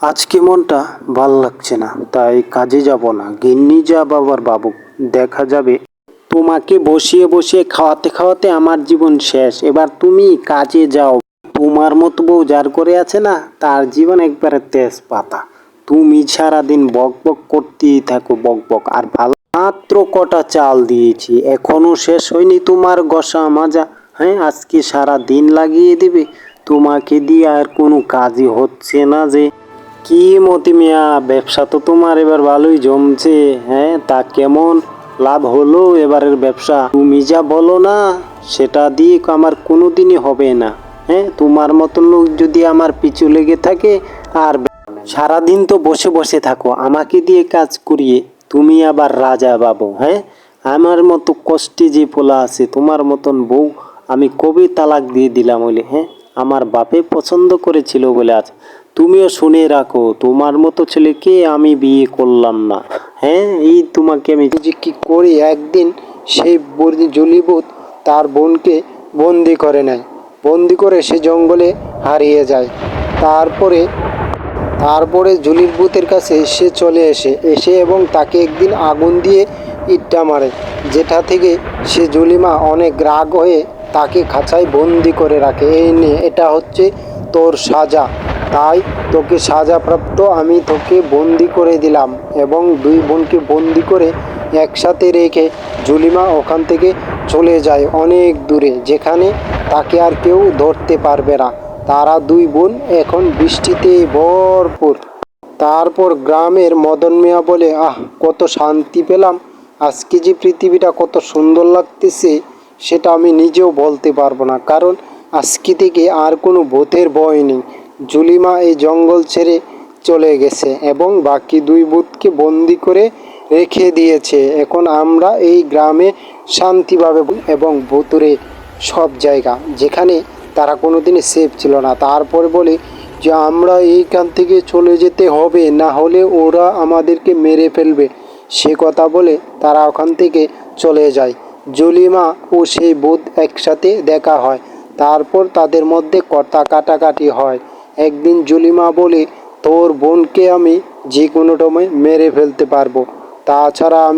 আজকে মনটা ভালো লাগছে না, তাই কাজে যাব না। গিন্নি যা বাবার বাবু, দেখা যাবে। তোমাকে বসিয়ে বসিয়ে খাওয়াতে খাওয়াতে আমার জীবন শেষ। এবার তুমি কাজে যাও। তোমার মতো বউ যার করে আছে না, তার জীবন একবারে তেজপাতা। তুমি সারাদিন বক বক করতেই থাকো, বক বক। আর ভালো মাত্র কটা চাল দিয়েছি, এখনও শেষ হয়নি তোমার গসা মাজা। হ্যাঁ আজকে সারা দিন লাগিয়ে দেবে। তোমাকে দিয়ে আর কোনো কাজই হচ্ছে না যে কি মতি মিয়া, ব্যবসা তো তোমার এবার ভালোই জমছে হ্যাঁ? তা কেমন লাভ হলো এবারের ব্যবসা? তুমি যা বলো না, সেটা দিয়ে আমার কোনো দিনই হবে না হ্যাঁ? তোমার মতন লোক যদি আমার পিছু লেগে থাকে আর সারাদিন তো বসে বসে থাকো, আমাকে দিয়ে কাজ করিয়ে তুমি আবার রাজা বাবু হ্যাঁ? আমার মতো কষ্টে যে পোলা আছে, তোমার মতন বউ আমি কবে তালাক দিয়ে দিলাম বলে হ্যাঁ? আমার বাপে পছন্দ করেছিল বলে আজ তুমিও শুনে রাখো, তোমার মতো ছেলেকে আমি বিয়ে করলাম না। হ্যাঁ এই তোমাকে আমি যে কি করি একদিন সেই বর্দি জলিবুত তার বোনকে বন্দি করে নেয়। বন্দি করে সে জঙ্গলে হারিয়ে যায়। তারপরে তারপরে জুলির বুথের কাছে সে চলে এসে এসে এবং তাকে একদিন আগুন দিয়ে ইটটা মারে, যেটা থেকে সে জলিমা অনেক রাগ হয়ে তাকে খাঁচায় বন্দি করে রাখে। এই নে, এটা হচ্ছে তোর সাজা। তাই তোকে সাজাপ্রাপ্ত আমি তোকে বন্দি করে দিলাম এবং দুই বোনকে বন্দি করে একসাথে রেখে জুলিমা ওখান থেকে চলে যায় অনেক দূরে, যেখানে তাকে আর কেউ ধরতে পারবে না। তারা দুই বোন এখন বৃষ্টিতে ভরপুর। তারপর গ্রামের মদন মিয়া বলে, আহ, কত শান্তি পেলাম। আজকে যে পৃথিবীটা কত সুন্দর লাগতেছে। সেটা আমি নিজেও বলতে পারব না। কারণ আজকে থেকে আর কোনো ভূতের ভয় নেই। জুলিমা এই জঙ্গল ছেড়ে চলে গেছে এবং বাকি দুই ভূতকে বন্দি করে রেখে দিয়েছে। এখন আমরা এই গ্রামে শান্তিভাবে এবং ভুতুরে সব জায়গা, যেখানে তারা কোনো কোনোদিনই সেফ ছিল না। তারপরে বলে যে, আমরা এইখান থেকে চলে যেতে হবে, না হলে ওরা আমাদেরকে মেরে ফেলবে। সে কথা বলে তারা ওখান থেকে চলে যায়। জলিমা ও সেই বোধ একসাথে দেখা হয়। তারপর তাদের মধ্যে কথা কাটাকাটি হয়। একদিন জলিমা বলে, তোর বোনকে আমি যে কোনো সময় মেরে ফেলতে পারব। তাছাড়া আমি